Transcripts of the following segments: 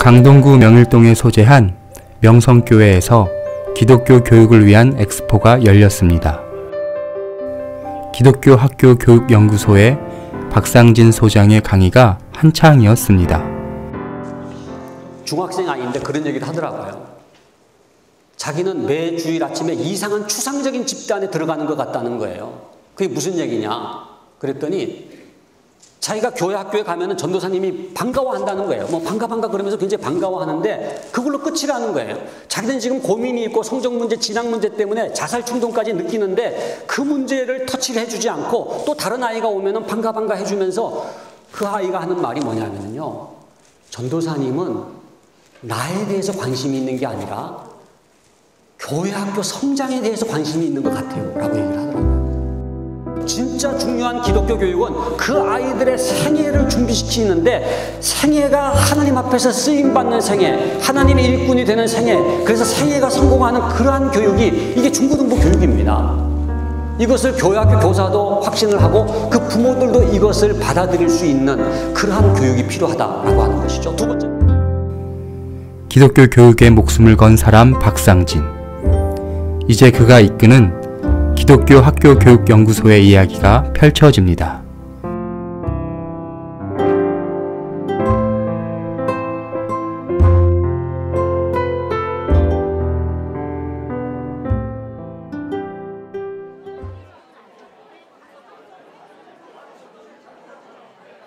강동구 명일동에 소재한 명성교회에서 기독교 교육을 위한 엑스포가 열렸습니다. 기독교 학교 교육연구소의 박상진 소장의 강의가 한창이었습니다. 중학생 아이인데 그런 얘기를 하더라고요. 자기는 매 주일 아침에 이상한 추상적인 집단에 들어가는 것 같다는 거예요. 그게 무슨 얘기냐? 그랬더니 자기가 교회 학교에 가면은 전도사님이 반가워한다는 거예요. 뭐 반가 반가 그러면서 굉장히 반가워하는데 그걸로 끝이라는 거예요. 자기는 지금 고민이 있고 성적 문제, 진학 문제 때문에 자살 충동까지 느끼는데 그 문제를 터치를 해주지 않고 또 다른 아이가 오면은 반가 반가 해주면서 그 아이가 하는 말이 뭐냐면요. 전도사님은 나에 대해서 관심이 있는 게 아니라 교회 학교 성장에 대해서 관심이 있는 것 같아요. 라고 얘기를 하더라고요. 진짜 중요한 기독교 교육은 그 아이들의 생애를 준비시키는데 생애가 하나님 앞에서 쓰임 받는 생애, 하나님의 일꾼이 되는 생애, 그래서 생애가 성공하는 그러한 교육이 이게 중고등부 교육입니다. 이것을 교회학교 교사도 확신을 하고 그 부모들도 이것을 받아들일 수 있는 그러한 교육이 필요하다라고 하는 것이죠. 두 번째. 기독교 교육에 목숨을 건 사람 박상진. 이제 그가 이끄는 기독교 학교 교육 연구소의 이야기가 펼쳐집니다.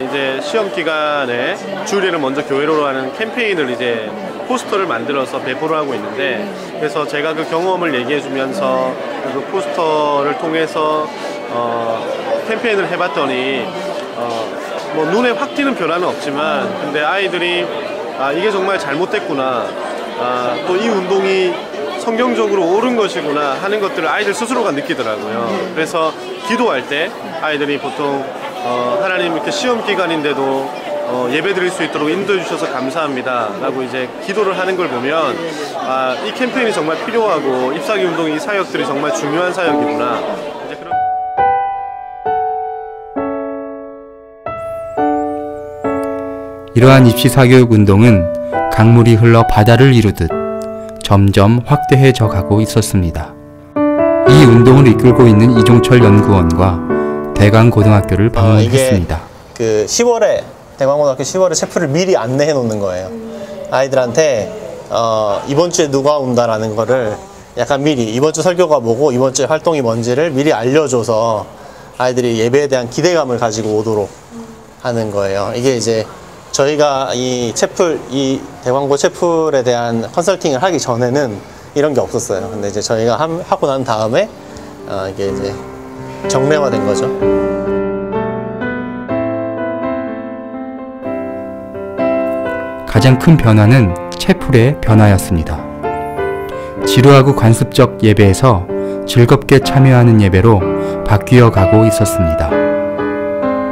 이제 시험 기간에 주일에는 먼저 교회로 가는 캠페인을 이제 포스터를 만들어서 배포를 하고 있는데 그래서 제가 그 경험을 얘기해 주면서 그 포스터를 통해서 어, 캠페인을 해봤더니 어, 뭐 눈에 확 띄는 변화는 없지만 근데 아이들이 아 이게 정말 잘못됐구나 아, 또 이 운동이 성경적으로 옳은 것이구나 하는 것들을 아이들 스스로가 느끼더라고요. 그래서 기도할 때 아이들이 보통 어, 하나님 이렇게 시험 기간인데도 어, 예배 드릴 수 있도록 인도해 주셔서 감사합니다. 라고 이제 기도를 하는 걸 보면, 아, 이 캠페인이 정말 필요하고, ip사기 운동 이 사역들이 정말 중요한 사역이구나. 이제 그런... 이러한 입시 사교육 운동은 강물이 흘러 바다를 이루듯 점점 확대해져 가고 있었습니다. 이 운동을 이끌고 있는 이종철 연구원과 대강 고등학교를 방문했습니다. 어, 그 10월에 대광고등학교 10월에 체프를 미리 안내해 놓는 거예요. 아이들한테 어, 이번 주에 누가 온다라는 거를 약간 미리 이번 주 설교가 뭐고 이번 주 활동이 뭔지를 미리 알려줘서 아이들이 예배에 대한 기대감을 가지고 오도록 하는 거예요. 이게 이제 저희가 이 채플 이 대광고 채플에 대한 컨설팅을 하기 전에는 이런 게 없었어요. 근데 이제 저희가 함, 하고 난 다음에 어, 이게 이제 정례화된 거죠. 가장 큰 변화는 채플의 변화였습니다. 지루하고 관습적 예배에서 즐겁게 참여하는 예배로 바뀌어 가고 있었습니다.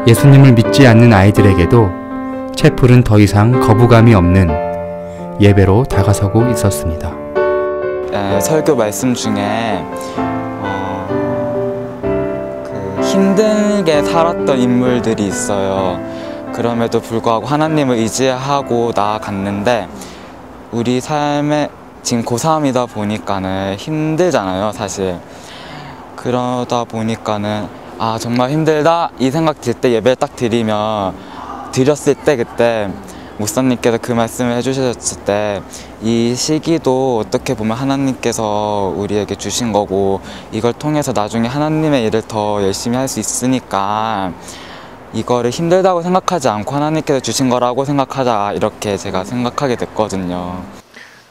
예수님을 믿지 않는 아이들에게도 채플은 더 이상 거부감이 없는 예배로 다가서고 있었습니다. 에, 설교 말씀 중에 어, 그 힘들게 살았던 인물들이 있어요. 그럼에도 불구하고 하나님을 의지하고 나아갔는데 우리 삶에 지금 고3이다 보니까는 힘들잖아요, 사실. 그러다 보니까는 아, 정말 힘들다 이 생각 들 때 예배 딱 드리면 드렸을 때 그때 목사님께서 그 말씀을 해주셨을 때 이 시기도 어떻게 보면 하나님께서 우리에게 주신 거고 이걸 통해서 나중에 하나님의 일을 더 열심히 할 수 있으니까 이거를 힘들다고 생각하지 않고 하나님께서 주신 거라고 생각하자 이렇게 제가 생각하게 됐거든요.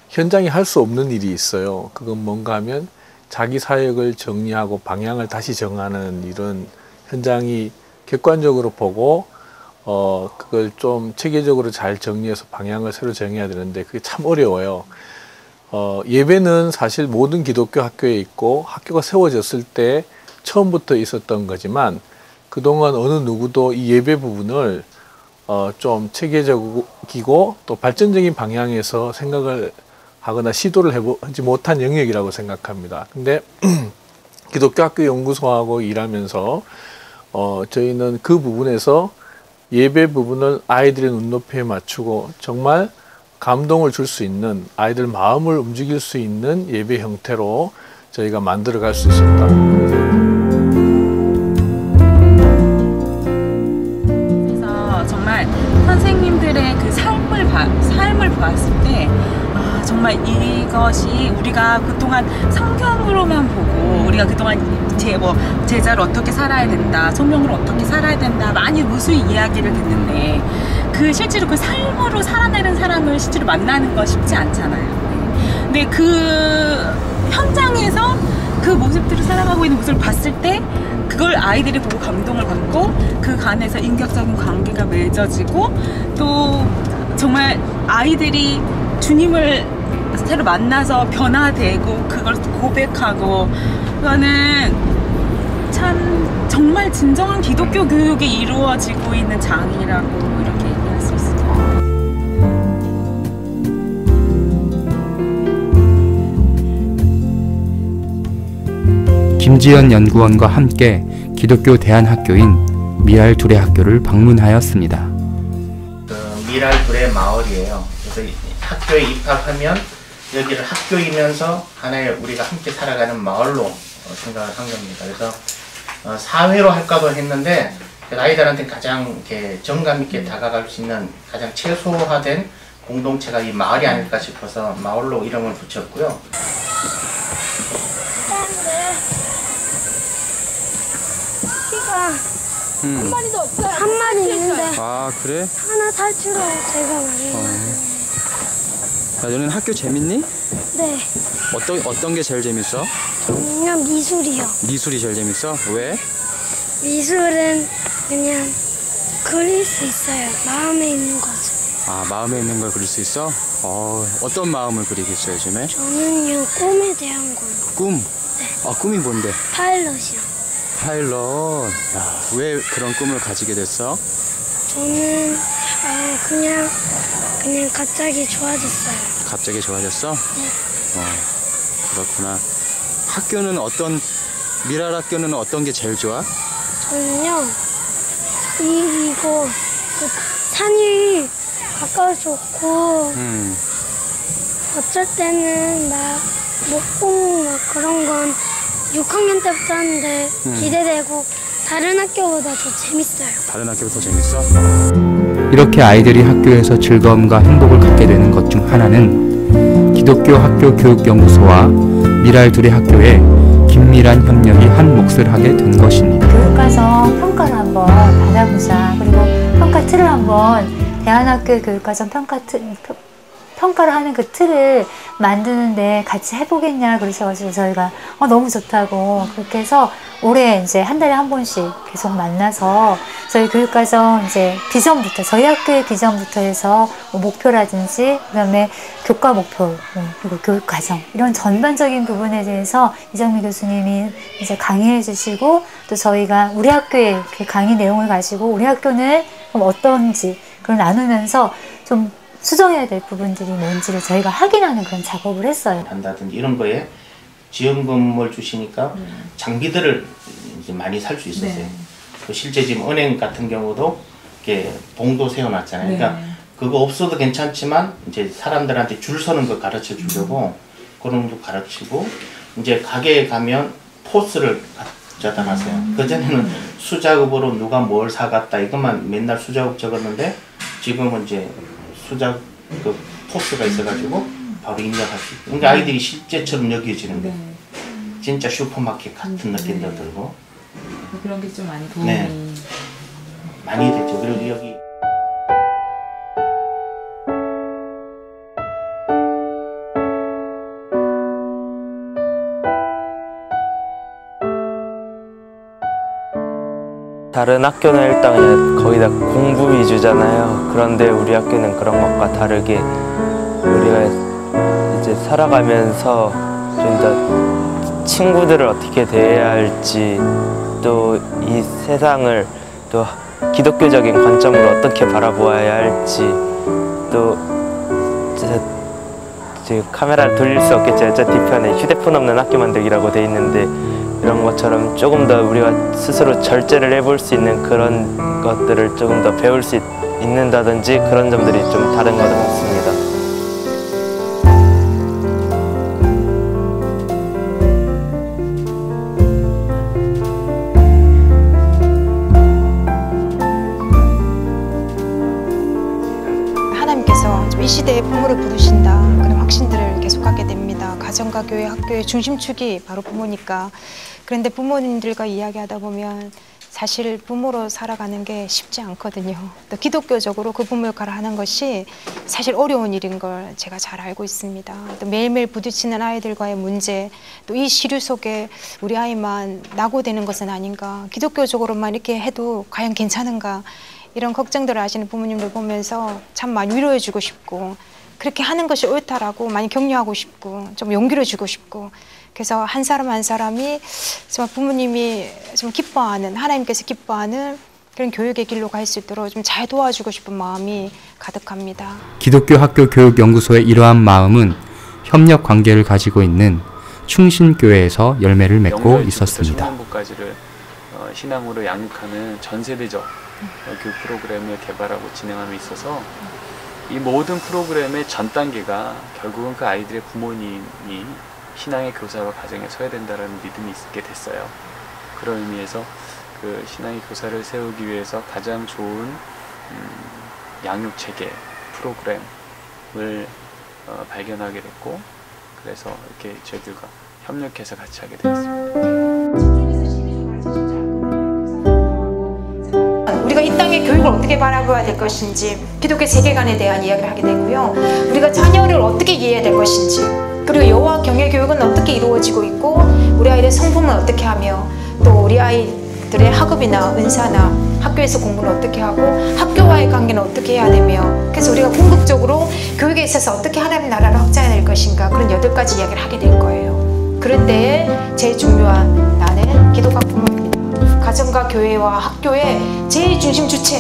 현장에 할수 없는 일이 있어요. 그건 뭔가 하면 자기 사역을 정리하고 방향을 다시 정하는 일은 현장이 객관적으로 보고 어 그걸 좀 체계적으로 잘 정리해서 방향을 새로 정해야 되는데 그게 참 어려워요. 어 예배는 사실 모든 기독교 학교에 있고 학교가 세워졌을 때 처음부터 있었던 거지만 그동안 어느 누구도 이 예배 부분을 어 좀 체계적이고 또 발전적인 방향에서 생각을 하거나 시도를 해보지 못한 영역이라고 생각합니다. 근데 기독교 학교 연구소하고 일하면서 어 저희는 그 부분에서 예배 부분을 아이들의 눈높이에 맞추고 정말 감동을 줄 수 있는 아이들 마음을 움직일 수 있는 예배 형태로 저희가 만들어 갈 수 있습니다. 정말 이것이 우리가 그동안 성경으로만 보고 우리가 그동안 제 뭐 제자를 어떻게 살아야 된다, 소명을 어떻게 살아야 된다 많이 무수히 이야기를 듣는데 그 실제로 그 삶으로 살아내는 사람을 실제로 만나는 거 쉽지 않잖아요. 근데 그 현장에서 그 모습들을 살아가고 있는 모습을 봤을 때 그걸 아이들이 보고 감동을 받고 그 간에서 인격적인 관계가 맺어지고 또 정말 아이들이 주님을 새로 만나서 변화되고 그걸 고백하고 그거는 참 정말 진정한 기독교 교육이 이루어지고 있는 장이라고 이렇게 얘기할 수 있습니다. 김지연 연구원과 함께 기독교 대안학교인 미랄 둘의 학교를 방문하였습니다. 그 미랄불의 마을이에요. 그래서 이 학교에 입학하면 여기를 학교이면서 하나의 우리가 함께 살아가는 마을로 어, 생각을 한 겁니다. 그래서 어, 사회로 할까도 했는데 아이들한테 가장 이렇게 정감 있게 다가갈 수 있는 가장 최소화된 공동체가 이 마을이 아닐까 싶어서 마을로 이름을 붙였고요. 한 마리도 없어요. 한 마리 있는데 아 그래? 하나 탈출하고 제가 말해요. 야, 너는 학교 재밌니? 네, 어떤 어떤 게 제일 재밌어? 그냥 미술이요. 미술이 제일 재밌어? 왜? 미술은 그냥 그릴 수 있어요. 마음에 있는 거죠. 아 마음에 있는 걸 그릴 수 있어? 어 어떤 마음을 그리겠어 요즘에? 저는요 꿈에 대한 걸로 꿈. 아 꿈이 뭔데? 파일럿이요. 파일럿. 야, 왜 그런 꿈을 가지게 됐어? 저는 어, 그냥 그냥 갑자기 좋아졌어요. 갑자기 좋아졌어? 어 그렇구나. 학교는 어떤 미랄 학교는 어떤 게 제일 좋아? 저는요 이 이거 그 산이 가까워서 좋고 음. 어쩔 때는 막 목공 막 그런 건 6학년 때부터 하는데 음. 기대되고 다른 학교보다 더 재밌어요. 다른 학교보다 재밌어? 이렇게 아이들이 학교에서 즐거움과 행복을 갖게 되는 것 중 하나는 기독교 학교 교육연구소와 미랄 둘의 학교에 긴밀한 협력이 한 몫을 하게 된 것입니다. 교육과정 평가를 한번 받아보자. 그리고 평가 틀을 한번 대안학교 교육과정 평가 틀, 평- 평가를 하는 그 틀을 만드는데 같이 해보겠냐 그러셔가지고 저희가 어, 너무 좋다고. 그렇게 해서 올해 이제 한 달에 한 번씩 계속 만나서 저희 교육과정 이제 비전부터 저희 학교의 비전부터 해서 뭐 목표라든지 그다음에 교과 목표 음, 그리고 교육과정 이런 전반적인 부분에 대해서 이정미 교수님이 이제 강의해 주시고 또 저희가 우리 학교의 그 강의 내용을 가지고 우리 학교는 어떤지 그걸 나누면서 좀 수정해야 될 부분들이 뭔지를 저희가 확인하는 그런 작업을 했어요. 한다든지 이런 거에 지원금을 주시니까 장비들을 이제 많이 살 수 있었어요. 그 실제 지금 은행 같은 경우도 이렇게 봉도 세워놨잖아요. 그러니까 그거 없어도 괜찮지만 이제 사람들한테 줄 서는 거 가르쳐 주려고 그런 것도 가르치고 이제 가게에 가면 포스를 갖다 놨어요. 그전에는 수작업으로 누가 뭘 사갔다 이것만 맨날 수작업 적었는데 지금은 이제 수작 그 포스가 있어가지고 바로 입력할 수 있고 그러니까 아이들이 실제처럼 여겨지는 거예요. 진짜 슈퍼마켓 같은 느낌도 들고 그런 게 좀 많이 도움이 네. 많이 됐죠. 그리고 여기 다른 학교는 일단 거의 다 공부 위주잖아요. 그런데 우리 학교는 그런 것과 다르게 우리가 이제 살아가면서 좀 더 친구들을 어떻게 대해야 할지 또 이 세상을 또 기독교적인 관점으로 어떻게 바라보아야 할지 또 저- 지금 카메라를 돌릴 수 없겠지만 저 뒤편에 휴대폰 없는 학교 만들기라고 돼 있는데 이런 것처럼 조금 더 우리가 스스로 절제를 해볼 수 있는 그런 것들을 조금 더 배울 수 있, 있는다든지 그런 점들이 좀 다른 것 같습니다. 가정과 교회, 학교의 중심축이 바로 부모니까. 그런데 부모님들과 이야기하다 보면 사실 부모로 살아가는 게 쉽지 않거든요. 또 기독교적으로 그 부모 역할을 하는 것이 사실 어려운 일인 걸 제가 잘 알고 있습니다. 또 매일매일 부딪히는 아이들과의 문제, 또 이 시류 속에 우리 아이만 낙오되는 것은 아닌가, 기독교적으로만 이렇게 해도 과연 괜찮은가, 이런 걱정들을 하시는 부모님들 보면서 참 많이 위로해주고 싶고, 그렇게 하는 것이 옳다라고 많이 격려하고 싶고, 좀 용기를 주고 싶고, 그래서 한 사람 한 사람이 정말 부모님이 좀 기뻐하는 하나님께서 기뻐하는 그런 교육의 길로 갈 수 있도록 좀 잘 도와주고 싶은 마음이 가득합니다. 기독교 학교 교육 연구소의 이러한 마음은 협력 관계를 가지고 있는 충신교회에서 열매를 맺고 있었습니다. 중년부까지를 어, 신앙으로 양육하는 전 세대적 어, 교육 프로그램을 개발하고 진행하며 있어서 이 모든 프로그램의 전 단계가 결국은 그 아이들의 부모님이 신앙의 교사와 가정에 서야 된다는 믿음이 있게 됐어요. 그런 의미에서 그 신앙의 교사를 세우기 위해서 가장 좋은 음, 양육 체계 프로그램을 어, 발견하게 됐고 그래서 이렇게 저희들과 협력해서 같이 하게 되었습니다. 교육을 어떻게 바라봐야 될 것인지 기독교 세계관에 대한 이야기를 하게 되고요. 우리가 자녀를 어떻게 이해해야 될 것인지 그리고 여호와 경외 교육은 어떻게 이루어지고 있고 우리 아이들 성품은 어떻게 하며 또 우리 아이들의 학업이나 은사나 학교에서 공부는 어떻게 하고 학교와의 관계는 어떻게 해야 되며 그래서 우리가 궁극적으로 교육에 있어서 어떻게 하나님 나라를 확장해낼 것인가 그런 여덟 가지 이야기를 하게 될 거예요. 때에 제일 중요한 나는 기독학 부모입니다. 가정과 교회와 학교의 제일 중심 주체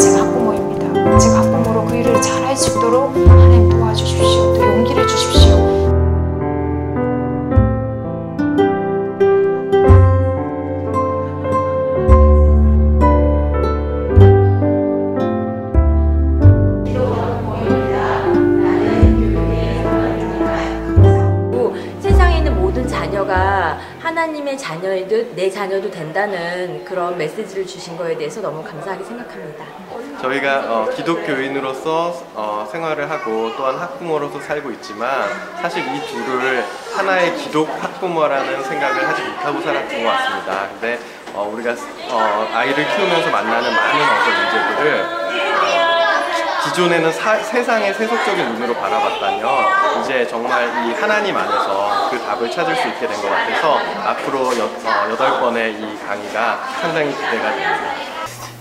제가 학부모입니다. 제가 학부모로 그 일을 잘 할 수 있도록 하나님 도와주십시오. 또 용기를 주십시오. 자녀도 된다는 그런 메시지를 주신 거에 대해서 너무 감사하게 생각합니다. 저희가 어, 기독교인으로서 어, 생활을 하고 또한 학부모로서 살고 있지만 사실 이 둘을 하나의 기독 학부모라는 생각을 하지 못하고 살았던 것 같습니다. 근데 어, 우리가 어, 아이를 키우면서 만나는 많은 어떤 문제들을 어, 기존에는 사- 세상의 세속적인 눈으로 바라봤다면 이제 정말 이 하나님 안에서 그 답을 찾을 수 있게 된 것 같아서 앞으로 여, 어, 여덟 번의 이 강의가 상당히 기대가 됩니다.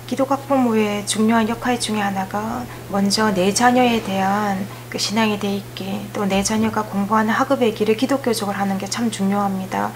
기독학부모의 중요한 역할 중에 하나가 먼저 내 자녀에 대한 그 신앙이 돼 있기 또 내 자녀가 공부하는 학업의 길을 기독교적으로 하는 게 참 중요합니다.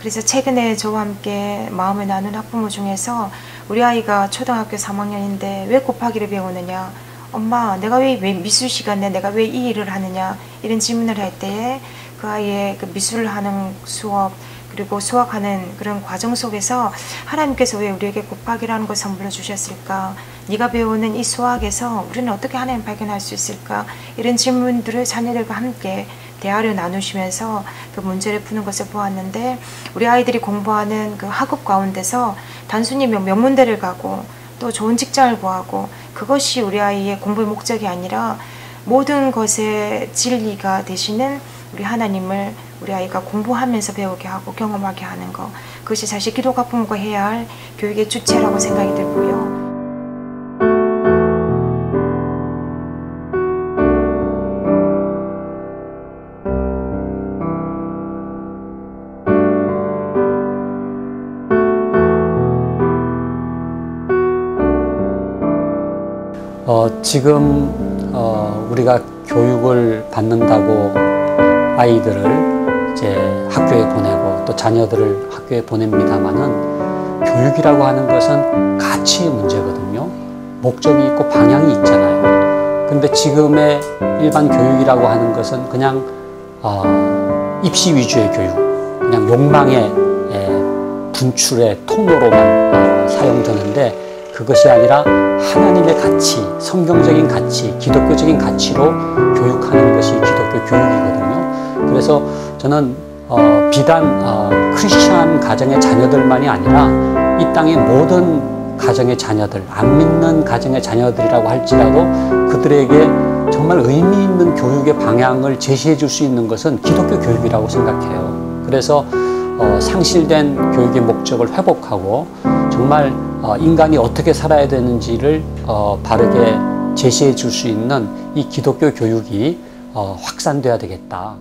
그래서 최근에 저와 함께 마음을 나눈 학부모 중에서 우리 아이가 초등학교 3학년인데 왜 곱하기를 배우느냐 엄마 내가 왜, 왜 미술 시간에 내가 왜 이 일을 하느냐 이런 질문을 할 때에 그 아이의 그 미술을 하는 수업 그리고 수학하는 그런 과정 속에서 하나님께서 왜 우리에게 곱하기라는 걸 선물로 주셨을까? 네가 배우는 이 수학에서 우리는 어떻게 하나님 발견할 수 있을까? 이런 질문들을 자녀들과 함께 대화를 나누시면서 그 문제를 푸는 것을 보았는데 우리 아이들이 공부하는 그 학업 가운데서 단순히 명- 명문대를 가고 또 좋은 직장을 구하고 그것이 우리 아이의 공부의 목적이 아니라 모든 것의 진리가 되시는 우리 하나님을 우리 아이가 공부하면서 배우게 하고 경험하게 하는 것 그것이 사실 기독학 부모가 해야 할 교육의 주체라고 생각이 들고요. 어, 지금 어, 우리가 교육을 받는다고 아이들을 이제 학교에 보내고 또 자녀들을 학교에 보냅니다만은 교육이라고 하는 것은 가치의 문제거든요. 목적이 있고 방향이 있잖아요. 근데 지금의 일반 교육이라고 하는 것은 그냥 어, 입시 위주의 교육, 그냥 욕망의 예, 분출의 통로로만 어, 사용되는데 그것이 아니라 하나님의 가치, 성경적인 가치, 기독교적인 가치로 교육하는 것이 기독교 교육이거든요. 그래서 저는 어, 비단 어, 크리스천 가정의 자녀들만이 아니라 이 땅의 모든 가정의 자녀들, 안 믿는 가정의 자녀들이라고 할지라도 그들에게 정말 의미 있는 교육의 방향을 제시해 줄 수 있는 것은 기독교 교육이라고 생각해요. 그래서 어, 상실된 교육의 목적을 회복하고 정말 어, 인간이 어떻게 살아야 되는지를 어, 바르게 제시해 줄 수 있는 이 기독교 교육이 어, 확산돼야 되겠다.